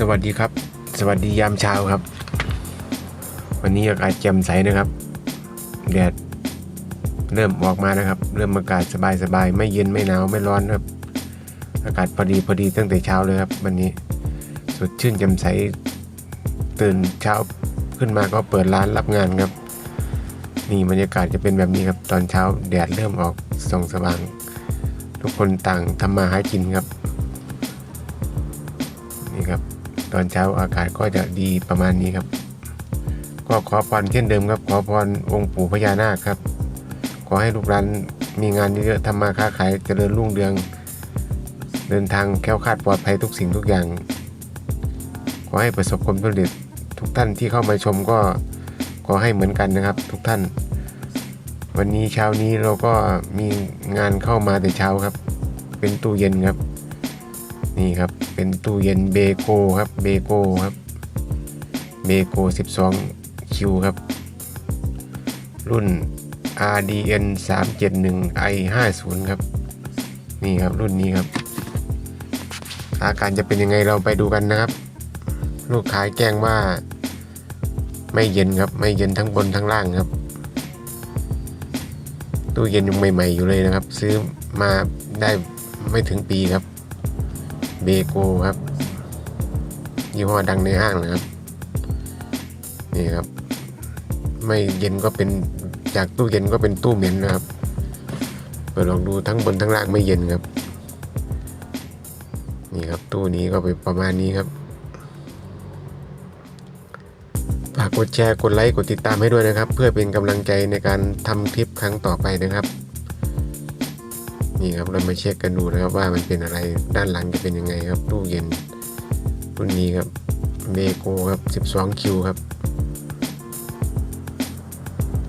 สวัสดีครับ สวัสดียามเช้าครับ วันนี้อากาศแจ่มใสนะครับแดดเริ่มออกมานะครับ เริ่มอากาศสบายสบายๆไม่เย็นไม่หนาวไม่ร้อนครับ อากาศพอดีพอดีตั้งแต่เช้าเลยครับ วันนี้สดชื่นแจ่มใสตื่นเช้าขึ้นมาก็เปิดร้านรับงานครับ นี่บรรยากาศจะเป็นแบบนี้ครับ ตอนเช้าแดดเริ่มออกส่องสว่าง ทุกคนต่างทำมาหากินครับนี่ครับ อนเช้าอากาศก็จะดีประมาณนี้ครับ ก็ขอพรเช่นเดิมครับ ขอพรองค์ปู่พญานาคครับ ขอให้ลูกหลานมีงานเยอะๆทำมาค้าขายเจริญรุ่งเรือง เดินทางแค้วคาดปลอดภัยทุกสิ่งทุกอย่าง ขอให้ประสบความสำเร็จทุกท่านที่เข้ามาชมก็ขอให้เหมือนกันนะครับ ทุกท่าน วันนี้เช้านี้เราก็มีงานเข้ามาแต่เช้าครับ เป็นตู้เย็นครับ นี่ครับเป็นตู้เย็นเบโกครับเบโกครับเบโก 12 คิวครับ รุ่น RDN 371 i 50ครับ นี่ครับรุ่นนี้ครับ อาการจะเป็นยังไงเราไปดูกันนะครับ ลูกค้าแจ้งว่า ไม่เย็นครับ ไม่เย็นทั้งบนทั้งล่างครับ ตู้เย็นยังใหม่ ๆ อยู่เลยนะครับ ซื้อมาได้ไม่ถึงปีครับ เบโกครับยี่ห้อดังในห้างนะครับ นี่ครับ ไม่เย็นก็เป็นจากตู้เย็นก็เป็นตู้เหม็นนะครับเปิดลองดูทั้งบนทั้งล่างไม่เย็นครับ นี่ครับตู้นี้ก็เป็นประมาณนี้ครับฝากกดแชร์กดไลค์กดติดตามให้ด้วยนะครับ เพื่อเป็นกำลังใจในการทำคลิปครั้งต่อไปนะครับ นี่ครับเรามาเช็คกันดูนะครับว่ามันเป็นอะไรด้านหลังจะเป็นยังไงครับตู้เย็นรุ่นนี้ครับเมโกครับ 12 คิวครับ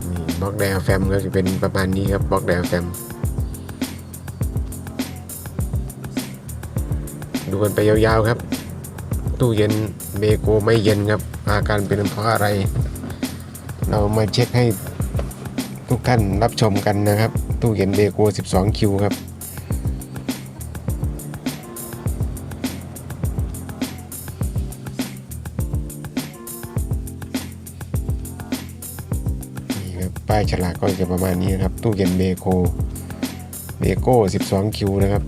นี่บล็อกไดอะแฟมก็จะเป็นประมาณนี้ครับบล็อกไดอะแฟมดูกันไปยาวๆครับ ตู้เย็นเมโกไม่เย็นครับ อาการเป็นเพราะอะไร เรามาเช็คให้ทุกท่านรับชมกันนะครับ ตู้เย็นเบโก12 คิวครับ นี่ครับ ป้ายฉลากก็จะประมาณนี้นะครับ ตู้เย็นเบโกเบโก้12 คิวนะครับ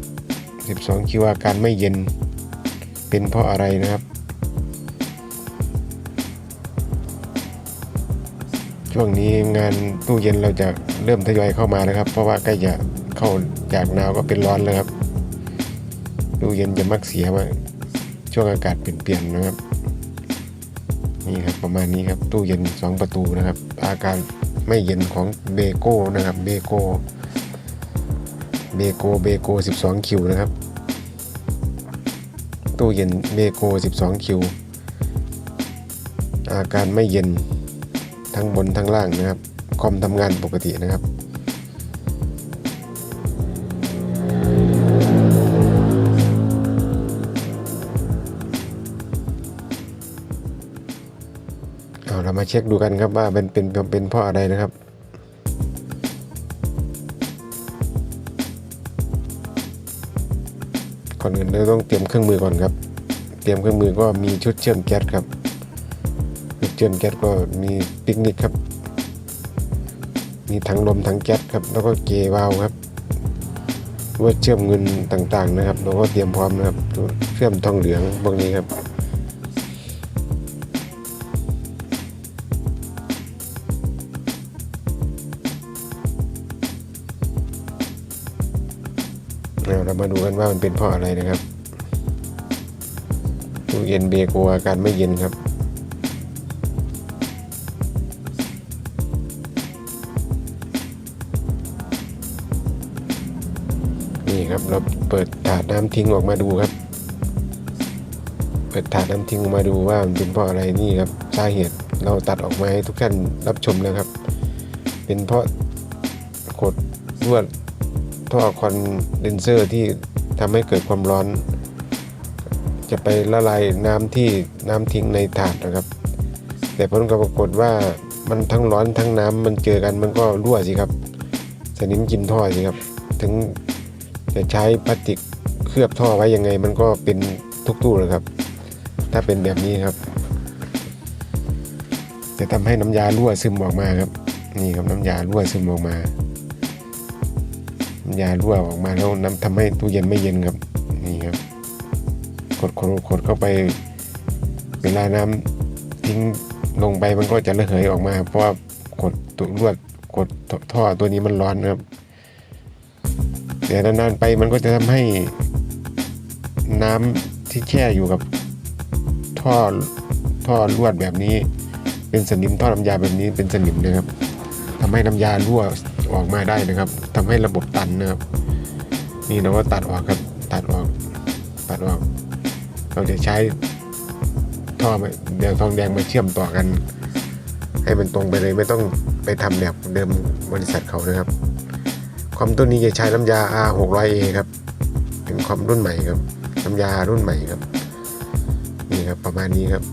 12 คิวอาการไม่เย็นเป็นเพราะอะไรนะครับ ช่วงนี้งานตู้เย็นเราจะ เริ่มทยอยเข้ามานะครับ เพราะว่าใกล้จะเข้าจากหนาวก็เป็นร้อนแล้วครับตู้เย็นจะมักเสียมาช่วงอากาศเปลี่ยนๆนะครับ นี่ครับประมาณนี้ครับตู้เย็น 2 ประตูนะครับ อาการไม่เย็นของเบโก้นะครับเบโก้เบโก้เบโก้12 คิวนะครับ ตู้เย็นเบโก้12 คิว อาการไม่เย็นทั้งบนทั้งล่างนะครับ คอมทำงานปกตินะครับเอาเรามาเช็คดูกันครับว่าเป็นเป็นเป็นเพราะอะไรนะครับก่อนอื่นเราต้องเตรียมเครื่องมือก่อนครับ เตรียมเครื่องมือก็มีชุดเชื่อมแก๊สครับ ชุดเชื่อมแก๊สก็มีปิกนิกครับ มีถังลมถังแก๊สครับ แล้วก็เกวาล์วครับว่าเชื่อมเงินต่างๆนะครับ เราก็เตรียมพร้อมนะครับเชื่อมทองเหลืองพวกนี้ครับเอาเรามาดูกันว่ามันเป็นเพราะอะไรนะครับตู้เย็นเบโกอาการไม่เย็นครับ เปิดถาดน้ำทิ้งออกมาดูครับ เปิดถาดน้ำทิ้งออกมาดูว่ามันเป็นเพราะอะไรนี่ครับสาเหตุเราตัดออกมาให้ทุกท่านรับชมนะครับ เป็นเพราะกดลวดท่อคอนเดนเซอร์ที่ทำให้เกิดความร้อน จะไปละลายน้ำที่น้ำทิ้งในถาดนะครับ แต่ผลก็ปรากฏว่ามันทั้งร้อนทั้งน้ำมันเจอกันมันก็รั่วสิครับสนิมกินท่อสิครับ ถึง จะใช้พลาสติกเคลือบท่อไว้ยังไง มันก็เป็นทุกตู้เลยครับ ถ้าเป็นแบบนี้ครับ จะทำให้น้ำยารั่วซึมออกมาครับ นี่ครับน้ำยารั่วซึมออกมา น้ำยารั่วออกมาแล้วน้ำทำให้ตู้เย็นไม่เย็นครับ นี่ครับ กดกดเข้าไปเวลาน้ำทิ้งลงไปมันก็จะระเหยออกมา เพราะว่ากดตัวลวดกดท่อตัวนี้มันร้อนครับ แต่นานๆไปมันก็จะทำให้น้ำที่แช่อยู่กับท่อท่อลวดแบบนี้ เป็นสนิมท่อน้ำยาแบบนี้เป็นสนิมนะครับทำให้น้ำยารั่วออกมาได้นะครับทำให้ระบบตันนะครับนี่เราก็ตัดออกครับตัดออกตัดออกเราจะใช้ท่อมาเดี๋ยวทองแดงมาเชื่อมต่อกัน ให้มันตรงไปเลยไม่ต้องไปทำแบบเดิมบริษัทเขานะครับ คอมตัวนี้จะใช้น้ำยา R 6 0 0 A ครับ เป็นคอมรุ่นใหม่ครับน้ำยารุ่นใหม่ครับ นี่ครับประมาณนี้ครับ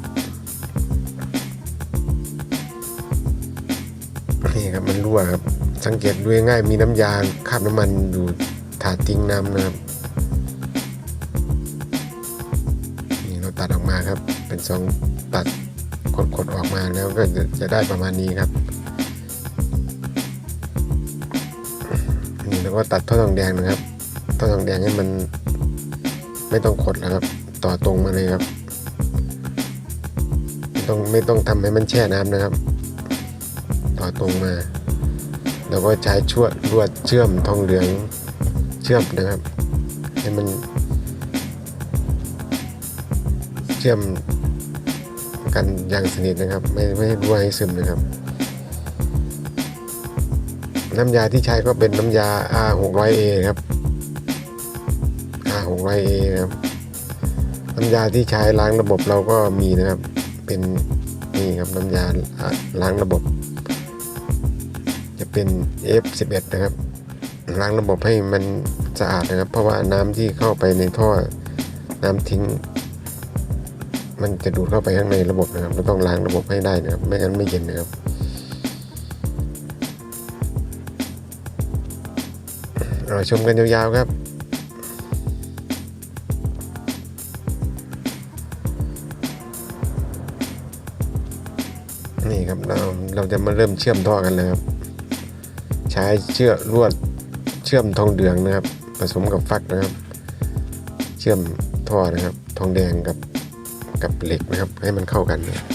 นี่ครับมันรั่วครับ สังเกตดูง่ายมีน้ำยาคาบน้ำมันอยู่ถาดทิ้งน้ำนะครับนี่เราตัดออกมาครับ เป็นสองตัดกดๆออกมาแล้วก็จะได้ประมาณนี้ครับ ก็ตัดท่อทองแดงนะครับท่อทองแดงให้มันไม่ต้องขดแล้วครับ ต่อตรงมาเลยครับ ไม่ต้องไม่ต้องทำให้มันแช่น้ำนะครับ ต่อตรงมา แล้วก็ใช้ชวดลวดเชื่อมทองเหลืองเชื่อมนะครับ ให้มัน เชื่อมกันอย่างสนิทนะครับ ไม่ไม่รั่วให้ซึมนะครับ น้ำยาที่ใช้ก็เป็นน้ำยา R 6 0 0 A ครับ R 6 0 0 A นะครับ น้ำยาที่ใช้ล้างระบบเราก็มีนะครับ เป็นนี่ครับน้ำยาล้างระบบ จะเป็น F11 นะครับ ล้างระบบให้มันสะอาดนะครับ เพราะว่าน้ำที่เข้าไปในท่อน้ำทิ้ง มันจะดูดเข้าไปข้างในระบบนะครับเราต้องล้างระบบให้ได้นะครับ ไม่งั้นไม่เย็นนะครับ เราชมกันยาวๆครับนี่ครับเราเราจะมาเริ่มเชื่อมท่อกันเลยครับ ใช้เชือกลวดเชื่อมทองเหลืองนะครับ ผสมกับฟักนะครับ เชื่อมท่อนะครับ ทองแดงกับกับเหล็กนะครับ ให้มันเข้ากันนะครับ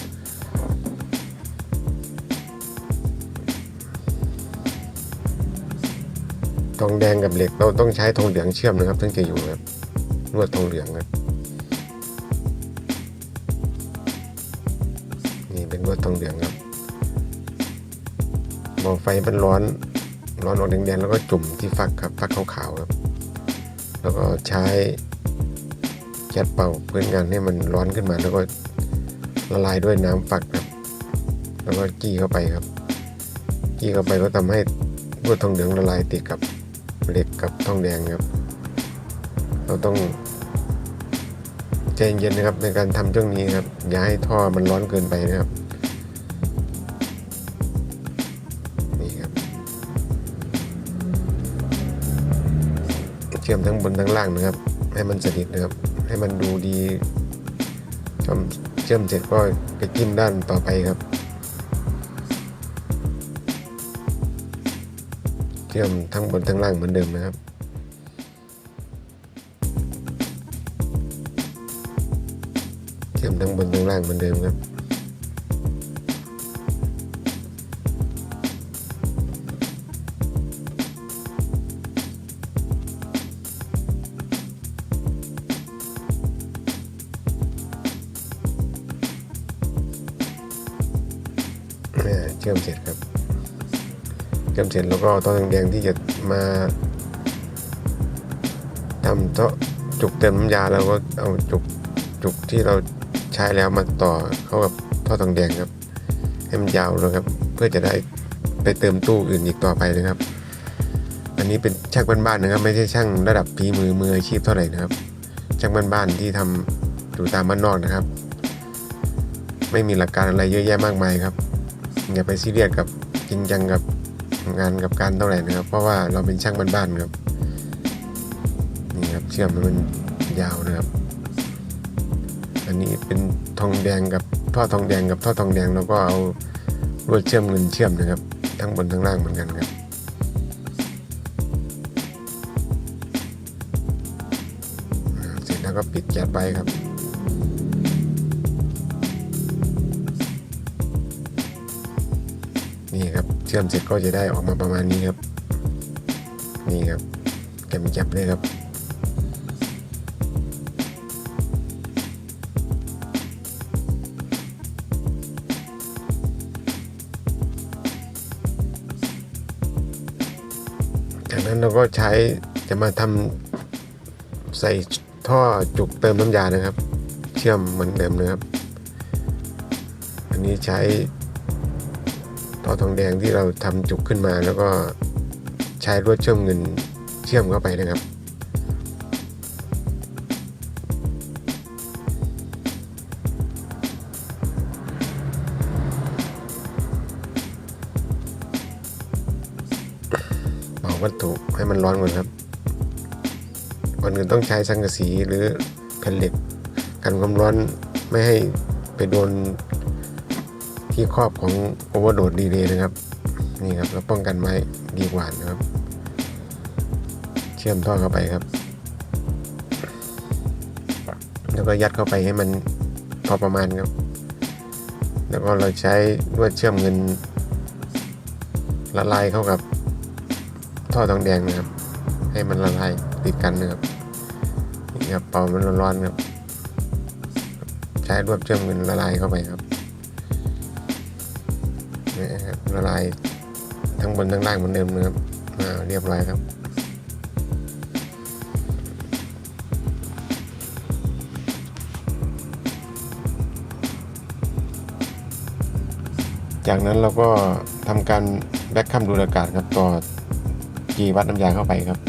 ทองแดงกับเหล็ก เราต้องใช้ทองเหลืองเชื่อมนะครับถึงจะอยู่ครับลวดทองเหลืองครับนี่เป็นลวดทองเหลืองครับมองไฟมันร้อนร้อนออกแดงๆแล้วก็จุ่มที่ฟักครับฟักขาวๆครับ แล้วก็ใช้แก๊สเป่าพื่อนกันให้มันร้อนขึ้นมาแล้วก็ละลายด้วยน้ำฟักครับ แล้วก็กี้เข้าไปครับกี้เข้าไปก็ทำให้ลวดทองเหลืองละลายติดกับ เหล็กกับทองแดงครับ เราต้องใจเย็นๆนะครับในการทำช่วงนี้ครับ อย่าให้ท่อมันร้อนเกินไปนะครับ นี่ครับ เชื่อมทั้งบนทั้งล่างนะครับ ให้มันสนิทนะครับ ให้มันดูดีเชื่อมเสร็จก็ไปจิ้มด้านต่อไปครับ เชื่อมทั้งบนทั้งล่างเหมือนเดิมนะครับเชื่อมทั้งบนทั้งล่างเหมือนเดิมครับอ่เชื่อมเสร็จครับ เชื่อมเสร็จแล้วก็เอาท่อแดงๆที่จะมาทำท่อจุกเติมน้ำยาแล้วก็เอาจุกจุกที่เราใช้แล้วมาต่อเข้ากับท่อทองแดงครับให้มันยาวเลยครับ เพื่อจะได้ไปเติมตู้อื่นอีกต่อไปนะครับ อันนี้เป็นช่างบ้านๆนะครับ ไม่ใช่ช่างระดับฝีมือมืออาชีพเท่าไหร่นะครับ ช่างบ้านๆที่ทำอยู่ตามบ้านนอกนะครับ ไม่มีหลักการอะไรเยอะแยะมากมายครับอย่าไปซีเรียสกับจริงจังกับ งานกับการเท่าไหร่นะครับ เพราะว่าเราเป็นช่างบ้านๆครับนี่ครับเชื่อมมันยาวนะครับ อันนี้เป็นทองแดงกับท่อทองแดงกับท่อทองแดงแล้วก็เอาลวดเชื่อมเงินเชื่อมนะครับ ทั้งบนทั้งล่างเหมือนกันครับเสร็จแล้วก็ปิดแก๊สไว้ครับ ชื่อมเสร็จก็จะได้ออกมาประมาณนี้ครับ นี่ครับแกมจับเลยครับจากนั้นเราก็ใช้จะมาทำใส่ท่อจุกเติมน้ำยานะครับ เชื่อมเหมือนเดิมนะครับ อันนี้ใช้ ท่อทองแดงที่เราทำจุกขึ้นมา แล้วก็ใช้ลวดเชื่อมเงินเชื่อมเข้าไปนะครับ เป่าวัตถุให้มันร้อนก่อนครับก่อนอื่นต้องใช้สังกะสีหรือแผ่นเหล็กกันความร้อนไม่ให้ไปโดน ที่ครอบของโอเวอร์โดดดีเลยนะครับ นี่ครับเราป้องกันไว้ดีกว่านะครับ เชื่อมท่อเข้าไปครับ แล้วก็ยัดเข้าไปให้มันพอประมาณครับ แล้วก็เราใช้ลวดเชื่อมเงิน ละลายเข้ากับท่อทองแดงนะครับ ให้มันละลายติดกันนะครับนี่ครับเป่ามันร้อนๆครับ ใช้รวบเชื่อมเงินละลายเข้าไปครับ นี่ครับละลายทั้งบนทั้งล่างเหมือนเดิมนะครับอ่าเรียบร้อยครับจากนั้นเราก็ทำการแบ็คคัมดูดอากาศครับต่อกีวัดน้ำยาเข้าไปครับ